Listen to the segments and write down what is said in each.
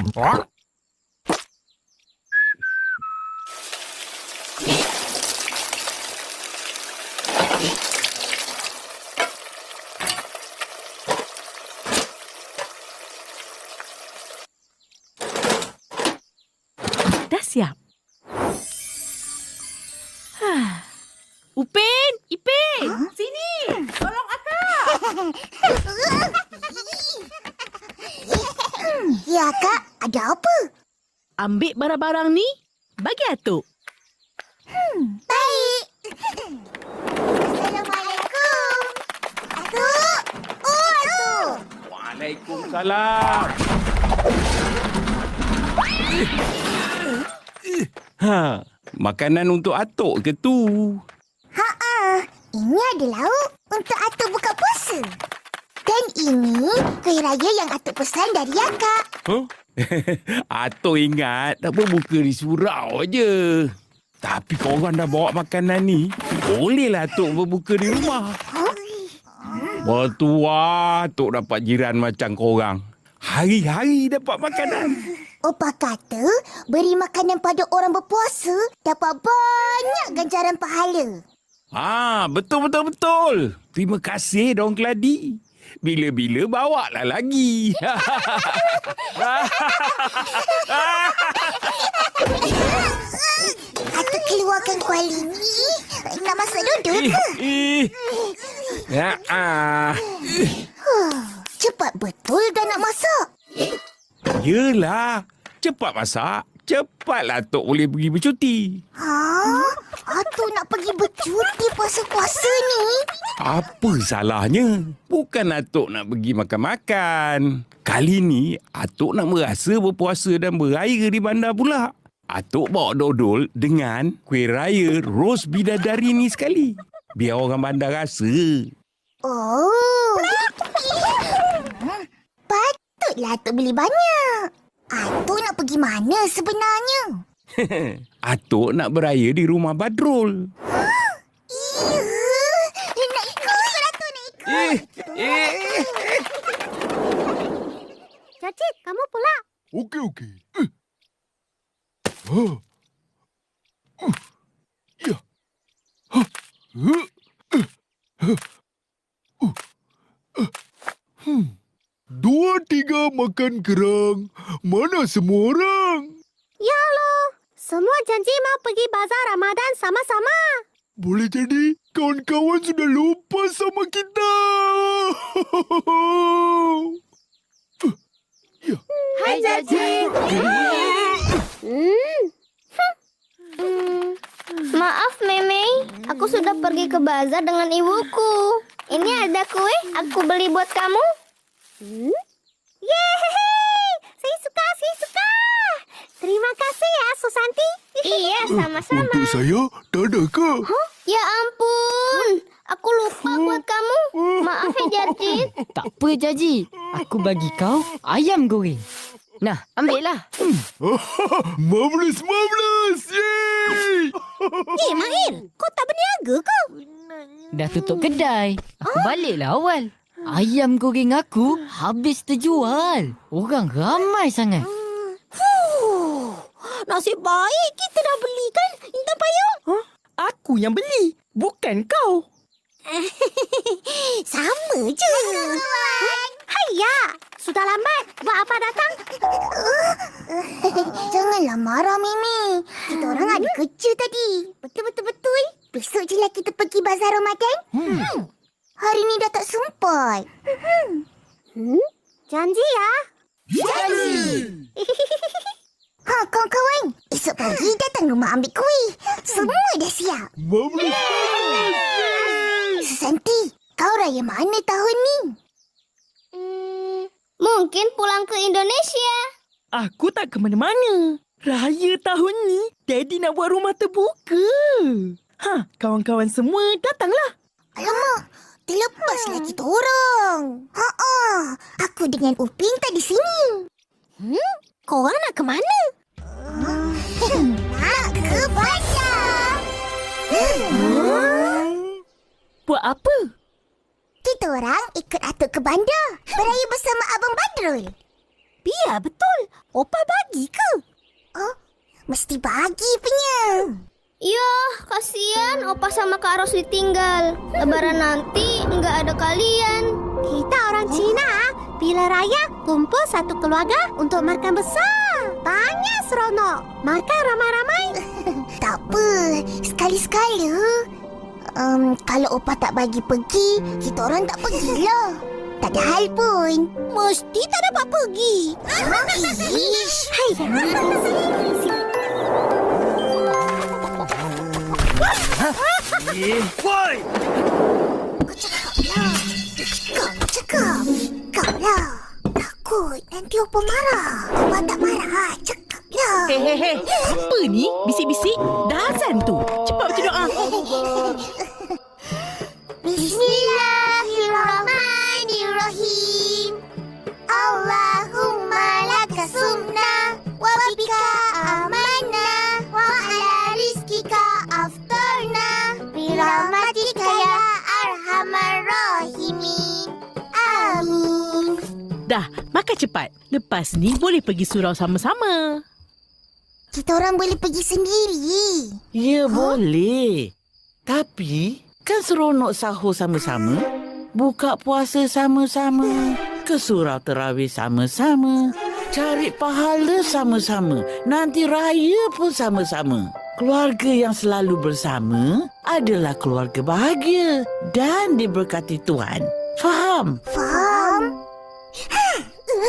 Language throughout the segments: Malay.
Dah siap. Upin, Ipin, sini. Tolong akak. Ya, Kak. Ada apa? Ambil barang-barang ni, bagi Atuk. Baik. Assalamualaikum. Atuk. Oh, Atuk. Waalaikumsalam. Ha, makanan untuk atuk ke tu? Ha-ha. Ini ada lauk untuk Atuk buka puasa. Ini kuih raya yang Atuk pesan dari Akak. Huh? atuk ingat tak berbuka di surau je. Tapi korang dah bawa makanan ni, bolehlah atuk berbuka di rumah. Bertua atuk dapat jiran macam korang. Hari-hari dapat makanan. Opa kata beri makanan pada orang berpuasa dapat banyak ganjaran pahala. Ah, betul betul betul. Terima kasih dong Keladi. Bila-bila bawa lah lagi. Atuk keluarkan kuali ni. Nak masak duduk ke? Ya, ah. Cepat betul dah nak masak. Yelah. Cepat masak. Cepatlah Tok boleh pergi bercuti. Ha? Atuk nak pergi bercuti puasa-puasa ni? Apa salahnya? Bukan Atok nak pergi makan-makan. Kali ni, Atok nak merasa berpuasa dan beraya di bandar pula. Atok bawa dodol dengan kuih raya ros bidadari ni sekali. Biar orang bandar rasa. Oh. Patutlah Atuk beli banyak. Atuk nak pergi mana sebenarnya? Atok nak beraya di rumah Badrul. Ya, nak ikut Atuk nak ikut. Eh, eh. Cacik, kamu pula. Okey, okey. Eh. Ha. Uh. Ya. Ha. Uh. Uh. Uh. Hmm. Dua tiga makan kerang. Mana semua orang? Ya Allah, semua janji mau pergi bazar Ramadan sama-sama. Boleh jadi kawan-kawan sudah lupa sama kita. Ya. Hai. Hmm. Hmm. Maaf, Meme. Aku sudah pergi ke bazar dengan ibuku. Ini ada kue, aku beli buat kamu. Hmm? Yeay! Saya suka, saya suka. Terima kasih ya, Susanti. Iya, sama-sama. Untuk saya, tak ada ke? Ya ampun, aku lupa buat kamu. Maaf ya, Jarjit. Tak apa, Jaji. Aku bagi kau ayam goreng. Nah, ambillah. Marvelous, marvelous! Yeay! Eh, Mahir, kau tak berniaga ke? Dah tutup kedai. Aku baliklah awal. Ayam goreng aku habis terjual. Orang ramai sangat. Nasib baik kita dah beli kan, Intan Payung? Huh? Aku yang beli, bukan kau. Sama je. Hayya, sudah lambat. Buat apa datang? Janganlah marah, Mimi. Kita orang ada kerja tadi. Betul-betul-betul. Besok je lah kita pergi bazar Ramadan. Hmm. Hari ni dah tak sempat. Hmm? Janji ya? Janji. ha, kawan-kawan. Esok pagi datang rumah ambil kuih. Semua dah siap. Marvelous! Susanti, kau raya mana tahun ni? Hmm, mungkin pulang ke Indonesia. Aku tak ke mana-mana. Raya tahun ni, Daddy nak buat rumah terbuka. Ha, kawan-kawan semua datanglah. Alamak, terlepaslah kita orang. Ha aku dengan Upin tak di sini. Hmm, korang nak ke mana? nak ke bandar. Buat apa? Kita orang ikut Atuk ke bandar. Beraya bersama Abang Badrul. Biar betul. Opa bagi ke? Oh, mesti bagi punya. Ya, kasihan Opa sama Kak Ros ditinggal. Lebaran nanti nggak ada kalian. Kita orang Cina, bila raya kumpul satu keluarga untuk makan besar. Banyak seronok. Makan ramai-ramai. tak apa, sekali-sekala. Um, kalau Opa tak bagi pergi, kita orang tak pergilah. Tak ada hal pun. Mesti tak dapat pergi. Ish. Hai. Woi! Kau cakap. Kau lah. Takut nanti Opa marah. Opa tak marah. Cakaplah. Hei, hei, hei. Apa ni? Bisik-bisik? Dah azan tu. Makan cepat. Lepas ni boleh pergi surau sama-sama. Kita orang boleh pergi sendiri. Ya, boleh. Tapi, kan seronok sahur sama-sama, buka puasa sama-sama, ke surau terawih sama-sama, cari pahala sama-sama, nanti raya pun sama-sama. Keluarga yang selalu bersama adalah keluarga bahagia dan diberkati Tuhan. Faham? Faham? Oh.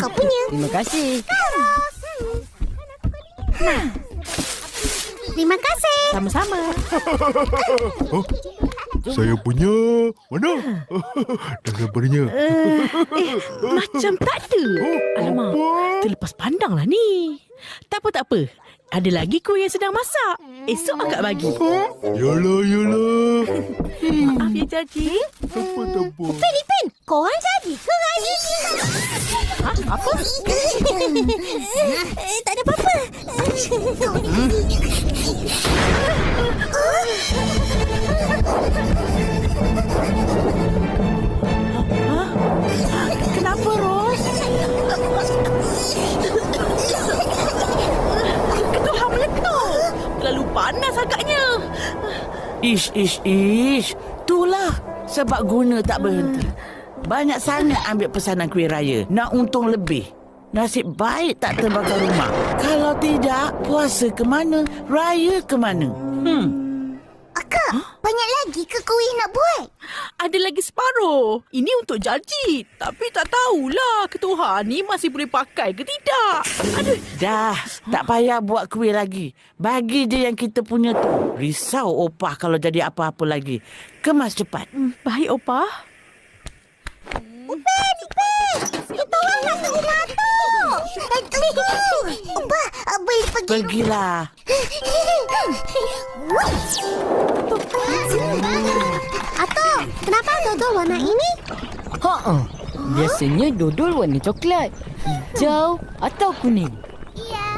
Kau punya. Terima kasih. Terima kasih. Sama-sama. Saya punya. Mana? Dah gambarnya. Macam tak ada. Alamak, terlepas pandang lah ni. Tak apa, tak apa. Ada lagi kuih yang sedang masak. Esok akak bagi. Yalah, yalah. Maaf ya. Tak apa, tak apa. Pen, kau orang jadi ke hari ni? Ha? Apa? Eh, tak ada apa-apa. Ish, ish, ish. Itulah sebab guna tak berhenti. Banyak sangat ambil pesanan kuih raya. Nak untung lebih. Nasib baik tak terbakar rumah. Kalau tidak, puasa ke mana? Raya ke mana? Hmm. Akak, banyak lagi ke kuih nak buat? Ada lagi separuh. Ini untuk Jaji. Tapi tak tahulah ketuhan ni masih boleh pakai ke tidak. Aduh. Dah, tak payah buat kuih lagi. Bagi je yang kita punya tu. Risau opah kalau jadi apa-apa lagi. Kemas cepat. Hmm, Baik, Opa. Kita orang nak ke rumah tunggu. Ah, boleh pergi Pergilah. Atau, kenapa dodol warna ini? Ha Biasanya dodol warna coklat, hijau atau kuning.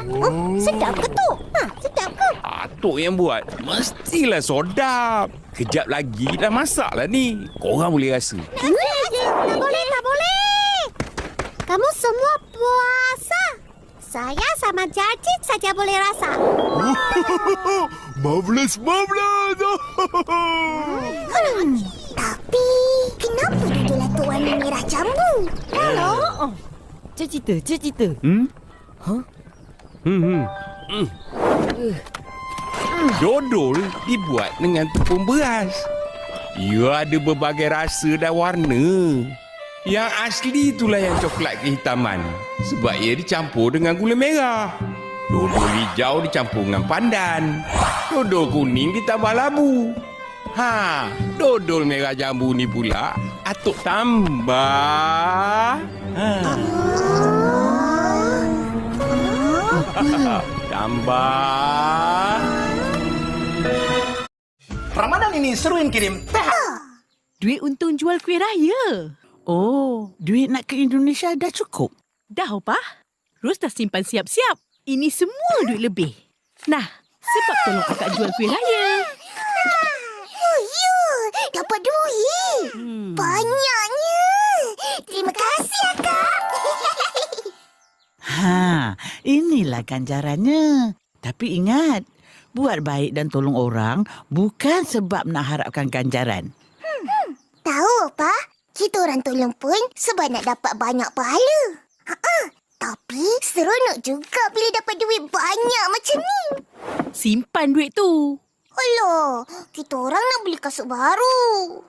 Oh, sedap ke tu? Ha, sedap ke? Atuk yang buat. Mestilah sodap. Kejap lagi dah masak lah ni. Korang boleh rasa. Tak boleh, tak boleh. Kamu semua puasa. Saya sama Jajit saja boleh rasa. Marvelous, marvelous. Hmm. Tapi, kenapa dodol tu warna merah jambu? Halo? Cerita, cerita. Hmm? Hmm, hmm. Hmm. Dodol dibuat dengan tepung beras. Ia ada berbagai rasa dan warna. Yang asli itulah yang coklat kehitaman. Sebab ia dicampur dengan gula merah. Dodol hijau dicampur dengan pandan. Dodol kuning ditambah labu. Ha, dodol merah jambu ni pula atuk tambah. Ha. Tambah. Ramadan ini seruin kirim Duit untung jual kuih raya. Oh, duit nak ke Indonesia dah cukup? Dah, Opa. Ros dah simpan siap-siap. Ini semua duit lebih. Nah, sebab tolong akak jual kuih raya. Oh, ya. Dapat duit. Hmm. Banyaknya. Terima kasih, Akak. Ha, inilah ganjarannya. Tapi ingat, buat baik dan tolong orang bukan sebab nak harapkan ganjaran. Tahu apa? Kita orang tolong pun sebab nak dapat banyak pahala. Ha Tapi seronok juga bila dapat duit banyak macam ni. Simpan duit tu. Alah, kita orang nak beli kasut baru.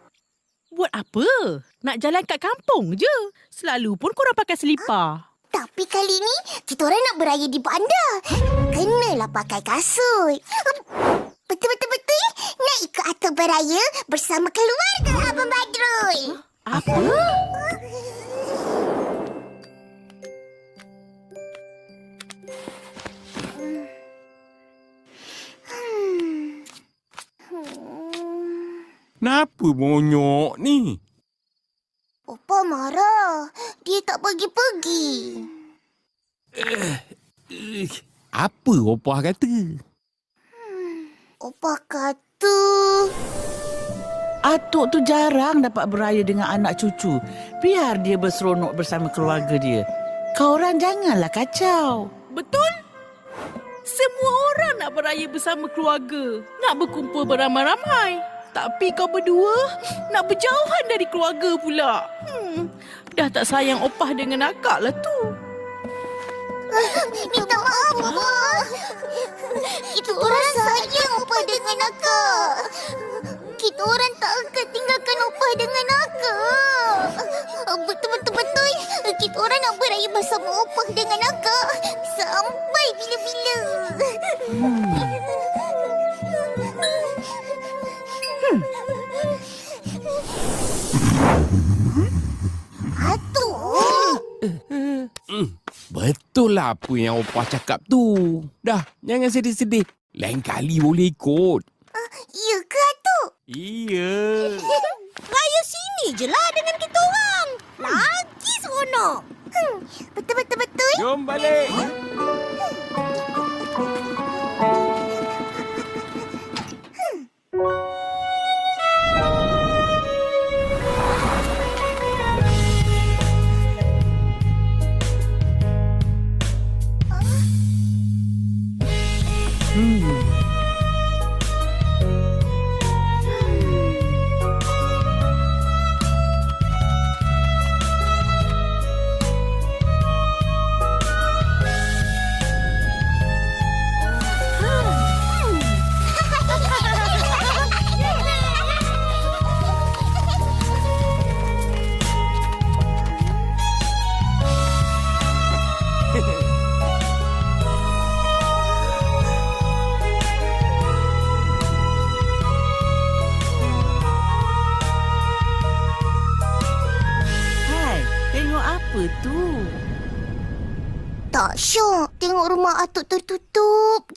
Buat apa? Nak jalan kat kampung je. Selalu pun korang pakai selipar. Tapi kali ni, kita orang nak beraya di bandar. Kenalah pakai kasut. Betul-betul-betul nak ikut atur beraya bersama keluarga Abang Badrul. Apa? Kenapa monyok ni? Opa marah. Dia tak pergi-pergi. Eh, Apa opah kata? Opa kata... Atuk tu jarang dapat beraya dengan anak cucu. Biar dia berseronok bersama keluarga dia. Kau orang janganlah kacau. Betul? Semua orang nak beraya bersama keluarga. Nak berkumpul beramai-ramai. Tapi kau berdua nak berjauhan dari keluarga pula. Hmm, dah tak sayang opah dengan akak lah tu. Minta maaf, Opa. Kita orang sayang Opa dengan akak. Kita orang tak akan tinggalkan Opa dengan akak. Betul-betul-betul. Kita orang nak beraya bersama Opa dengan akak. Sampai bila-bila. Atuk. Betul lah apa yang opah cakap tu. Dah, jangan sedih-sedih. Lain kali boleh ikut. Ya ke? Iya. Raya sini je lah dengan kita orang. Lagi seronok. Hmm, betul-betul-betul. Jom balik. Hai,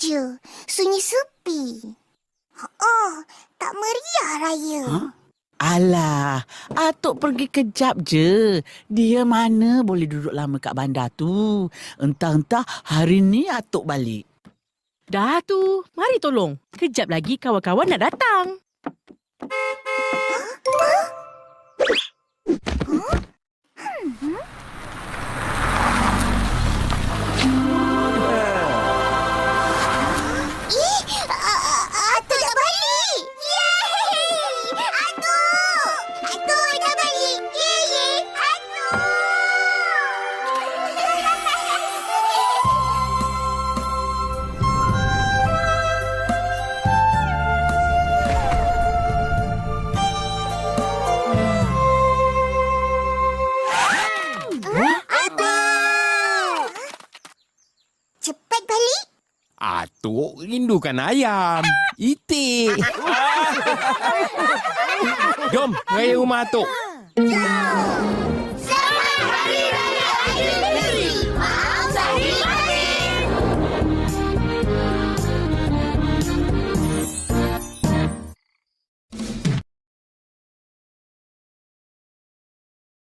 je. Sunyi sepi. Oh, tak meriah raya. Ha? Alah, Atuk pergi kejap je. Dia mana boleh duduk lama kat bandar tu. Entah-entah hari ni Atuk balik. Dah tu, mari tolong. Kejap lagi kawan-kawan nak datang. Ih, Atuk rindukan ayam. Itik. Jom, raya rumah Atuk. Jom.